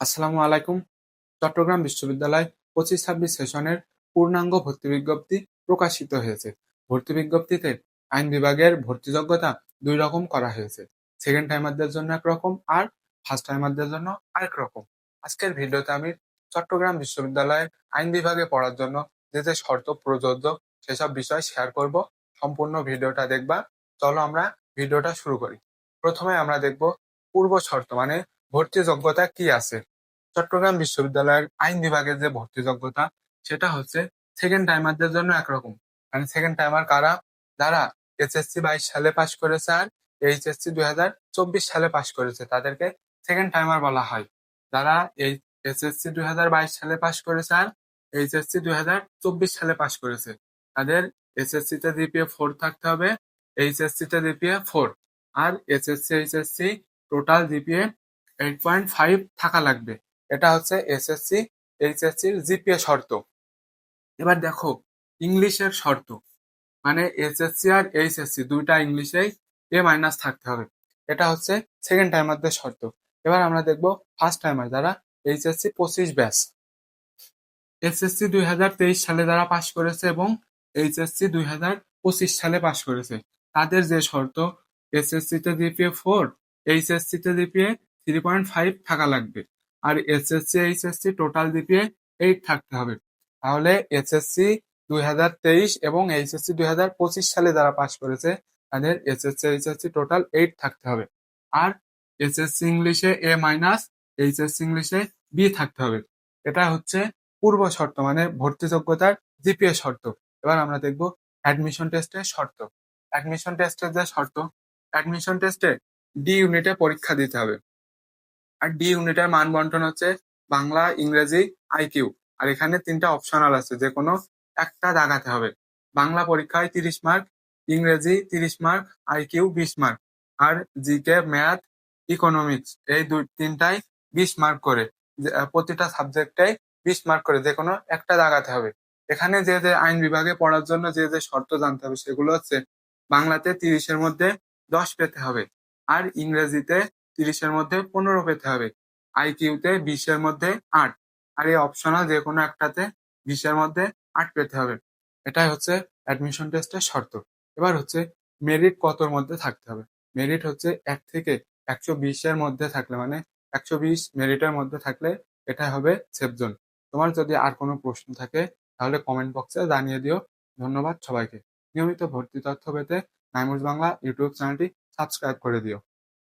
আসসালামু আলাইকুম। চট্টগ্রাম বিশ্ববিদ্যালয় পঁচিশ ছাব্বিশ সেশনের পূর্ণাঙ্গ ভর্তি বিজ্ঞপ্তি প্রকাশিত হয়েছে। ভর্তি বিজ্ঞপ্তিতে আইন বিভাগের ভর্তি যোগ্যতা দুই রকম করা হয়েছে। সেকেন্ড টাইমারদের জন্য একরকম আর ফার্স্ট টাইমারদের জন্য আরেক রকম। আজকের ভিডিওতে আমি চট্টগ্রাম বিশ্ববিদ্যালয়ের আইন বিভাগে পড়ার জন্য যে যে শর্ত প্রযোজ্য সেসব বিষয় শেয়ার করব। সম্পূর্ণ ভিডিওটা দেখবা। চলো আমরা ভিডিওটা শুরু করি। প্রথমে আমরা দেখব পূর্ব শর্ত মানে ভর্তি যোগ্যতা কি আছে? চট্টগ্রাম বিশ্ববিদ্যালয়ের আইন বিভাগের যে ভর্তি যোগ্যতা, সেটা হচ্ছে সেকেন্ড টাইমারদের জন্য একরকম। মানে সেকেন্ড টাইমার কারা? যারা এসএসসি বাইশ সালে পাশ করেছে আর এইচএসসি দুই হাজার চব্বিশ সালে পাশ করেছে, তাদেরকে সেকেন্ড টাইমার বলা হয়। যারা এই এসএসসি দুই হাজার বাইশ সালে পাশ করেছে আর এইচএসসি দুই হাজার চব্বিশ সালে পাশ করেছে, তাদের এসএসসি তে জিপিএ ফোর থাকতে হবে এইচএসসি তে জিপিএ ফোর আর SSC HSC total GPA eight point five থাকা লাগবে। এটা হচ্ছে এসএসসি এইচএসসির জিপিএ শর্ত। এবার দেখো, ইংলিশের শর্ত। মানে এসএসসি আর এইচএসসি দুইটা ইংলিশেই এ মাইনাস থাকতে হবে। এটা হচ্ছে সেকেন্ড টাইমারদের শর্ত। এবার আমরা দেখব ফার্স্ট টাইমার যারা এইচএসসি পঁচিশ ব্যাচ এসএসসি দুই হাজার তেইশ সালে যারা পাশ করেছে এবং এইচএসসি দুই হাজার পঁচিশ সালে পাশ করেছে, তাদের যে শর্ত এসএসসি তে জিপিএ ফোর এইচএসসি তে জিপিএ থ্রি পয়েন্ট ফাইভ থাকা লাগবে। আর SSC HSC total GPA eight থাকতে হবে। তাহলে এসএসসি দুই হাজার তেইশ এবং এইচএসসি দুই হাজার পঁচিশ সালে যারা পাশ করেছে, তাদের এসএসসি এইচএসসি টোটাল এইট থাকতে হবে। আর এসএসসি ইংলিশে এ মাইনাস এইচএসসি ইংলিশে বি থাকতে হবে। এটা হচ্ছে পূর্ব শর্ত মানে ভর্তি যোগ্যতার জিপিএ শর্ত। এবার আমরা দেখব অ্যাডমিশন টেস্টের শর্ত। অ্যাডমিশন টেস্টের যে শর্ত অ্যাডমিশন টেস্টে ডি ইউনিটে পরীক্ষা দিতে হবে। আর ডি ইউনিটের মান বন্টন হচ্ছে বাংলা, ইংরেজি আইকিউ আর এখানে তিনটা অপশনাল আছে, যে কোনো একটা দাগাতে হবে। বাংলা পরীক্ষায় তিরিশ মার্ক ইংরেজি তিরিশ মার্ক আইকিউ বিশ মার্ক আর জিকে ম্যাথ ইকোনমিক্স এই দুই, তিনটাই বিশ মার্ক করে। প্রতিটা সাবজেক্টে বিশ মার্ক করে, যে কোনো একটা দাগাতে হবে। এখানে যে যে আইন বিভাগে পড়ার জন্য যে যে শর্ত জানতে হবে, সেগুলো হচ্ছে বাংলাতে তিরিশের মধ্যে দশ পেতে হবে। আর ইংরেজিতে তিরিশের মধ্যে পনেরো পেতে হবে। আইকিউতে বিশের মধ্যে আট। আর এই অপশনাল যে কোনো একটাতে বিশের মধ্যে আট পেতে হবে। এটাই হচ্ছে অ্যাডমিশন টেস্টের শর্ত। এবার হচ্ছে মেরিট কতর মধ্যে থাকতে হবে? মেরিট হচ্ছে এক থেকে একশো বিশের মধ্যে থাকলে মানে একশো বিশ মেরিটের মধ্যে থাকলে এটা হবে সেফ জোন তোমার যদি আর কোনো প্রশ্ন থাকে, তাহলে কমেন্ট বক্সে জানিয়ে দিও। ধন্যবাদ সবাইকে। নিয়মিত ভর্তি তথ্য পেতে নাইমুজ বাংলা ইউটিউব চ্যানেলটি সাবস্ক্রাইব করে দিও।